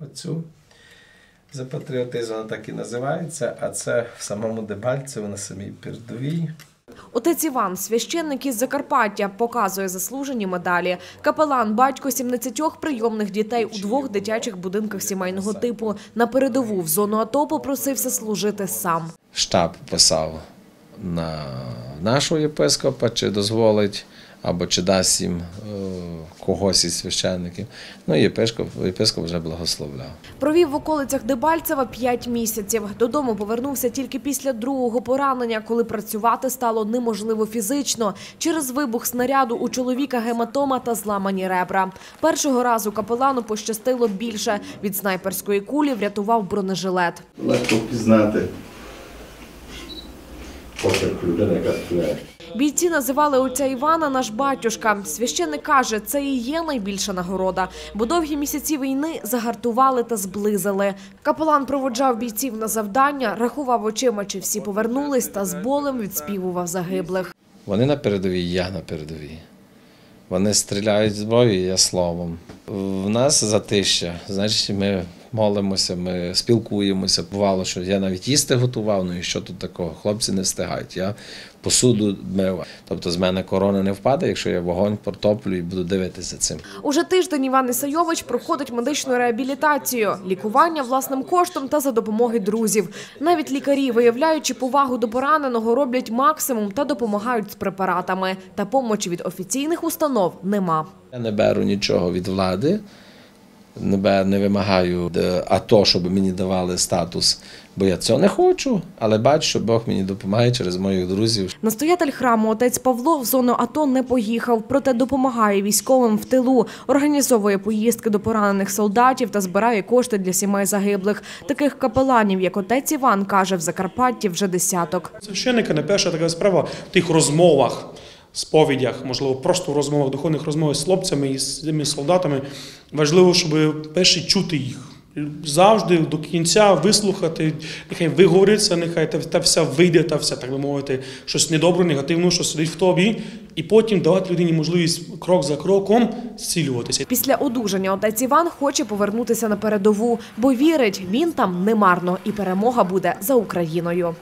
оцю. За патріотизм вона так і називається, а це в самому Дебальцево на самій передовій. Отець Іван, священник із Закарпаття, показує заслужені медалі. Капелан, батько 17 прийомних дітей у двох дитячих будинках сімейного типу. На передову в зону АТО попросився служити сам. Штаб писав на нашого єпископа, чи дозволить або чи дасть їм е, когось із священників. Ну і єпископ, єпископ вже благословляв. Провів в околицях Дебальцева 5 місяців. Додому повернувся тільки після другого поранення, коли працювати стало неможливо фізично. Через вибух снаряду у чоловіка гематома та зламані ребра. Першого разу капелану пощастило більше. Від снайперської кулі врятував бронежилет. легко впізнати почерк людини, яка стріляє. Бійці називали отця Івана наш батюшка. Священник каже, це і є найбільша нагорода, бо довгі місяці війни загартували та зблизили. Капелан проводжав бійців на завдання, рахував очима, чи всі повернулись, та з болем відспівував загиблих. Вони на передовій, я на передовій. Вони стріляють зброєю, я словом. В нас затища, значить, ми молимося, ми спілкуємося. Бувало, що я навіть їсти готував, ну і що тут такого? Хлопці не встигають. Я посуду мив. Тобто з мене корона не впаде, якщо я вогонь протоплю і буду дивитися цим. Уже тиждень Іван Ісайович проходить медичну реабілітацію, лікування власним коштом та за допомоги друзів. Навіть лікарі, виявляючи повагу до пораненого, роблять максимум та допомагають з препаратами. Та помочі від офіційних установ нема. Я не беру нічого від влади, не, бе- не вимагаю е, АТО, щоб мені давали статус, бо я цього не хочу, але бачу, що Бог мені допомагає через моїх друзів. Настоятель храму отець Павло в зону АТО не поїхав, проте допомагає військовим в тилу, організовує поїздки до поранених солдатів та збирає кошти для сімей загиблих. Таких капеланів, як отець Іван, каже, в Закарпатті вже десяток. Священника не перша така справа в тих розмовах, сповідях, можливо, просто в розмовах, духовних розмовах з хлопцями і з цими солдатами. Важливо, щоб перше чути їх. Завжди до кінця вислухати, нехай виговориться, нехай та, та вся вийде, та вся, так би мовити, щось недобре, негативне, що сидить в тобі, і потім давати людині можливість крок за кроком зцілюватися. Після одужання отець Іван хоче повернутися на передову, бо вірить, він там немарно і перемога буде за Україною.